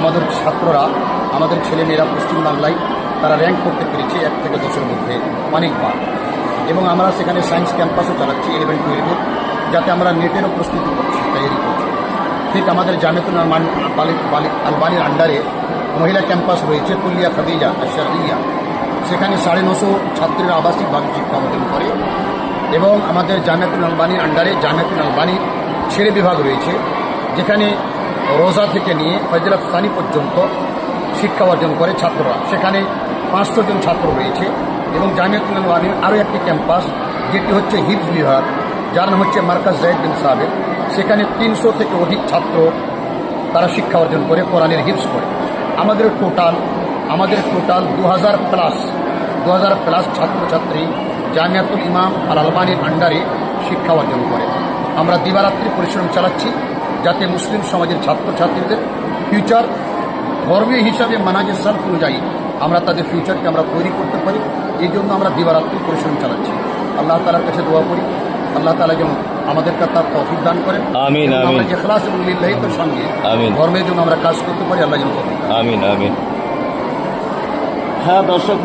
আমাদের ছাত্ররা, আমাদের ছেলেমেয়েরা পশ্চিমবাংলায় তারা র্যাঙ্ক করতে পেরেছে এক থেকে দশের মধ্যে অনেকবার এবং আমরা সেখানে সায়েন্স ক্যাম্পাসও চালাচ্ছি ইলেভেন টুয়েলভে যাতে আমরা নেটেরও প্রস্তুতি করছি তৈরি করছি ঠিক আমাদের জামেতুল আলমান আলবানির আন্ডারে মহিলা ক্যাম্পাস রয়েছে কুল্লিয়া খাদিজা আশারিয়া সেখানে সাড়ে নশো ছাত্রীরা আবাসিকভাবে শিক্ষা অর্জন করে এবং আমাদের জামিয়াতুল আলবানির আন্ডারে জামিয়াতুল আলবানির ছেড়ে বিভাগ রয়েছে, যেখানে রোজা থেকে নিয়ে ফজরত সানি পর্যন্ত শিক্ষা অর্জন করে ছাত্ররা। সেখানে পাঁচশো জন ছাত্র রয়েছে এবং জামিয়াতুল আলবানির আরও একটি ক্যাম্পাস যেটি হচ্ছে হিপস বিহার যার নাম হচ্ছে মার্কাজ জাহিদ সাহেব সেখানে তিনশো থেকে অধিক ছাত্র তারা শিক্ষা অর্জন করে, কোরআনের হিপস করে। আমাদের টোটাল আমাদের টোটাল দু হাজার প্লাস দু হাজার প্লাস ছাত্রছাত্রী জামিয়াতুল ইমাম আল আলবানির আন্ডারে শিক্ষা অর্জন করে। আমরা দিবারাত্রি পরিশ্রম চালাচ্ছি। যাতে মুসলিম সমাজের ছাত্রছাত্রীদের ফিউচার ধর্মীয় হিসাবে মানাজের সালফ অনুযায়ী আমরা তাদের ফিউচারকে আমরা তৈরি করতে পারি এই জন্য আমরা দিবারাত্রি পরিশ্রম চালাচ্ছি আল্লাহ তালার কাছে দোয়া করি আল্লাহ তালা যেন আমাদেরকে তার তৌফিক দান করেন আমিন, এবং আমরা আমিন। ইখলাস এবং লিল্লাহিতের সঙ্গে আমিন। ধর্মের জন্য আমরা কাজ করতে পারি আল্লাহ যেন। আমিন আমিন হ্যাঁ দর্শক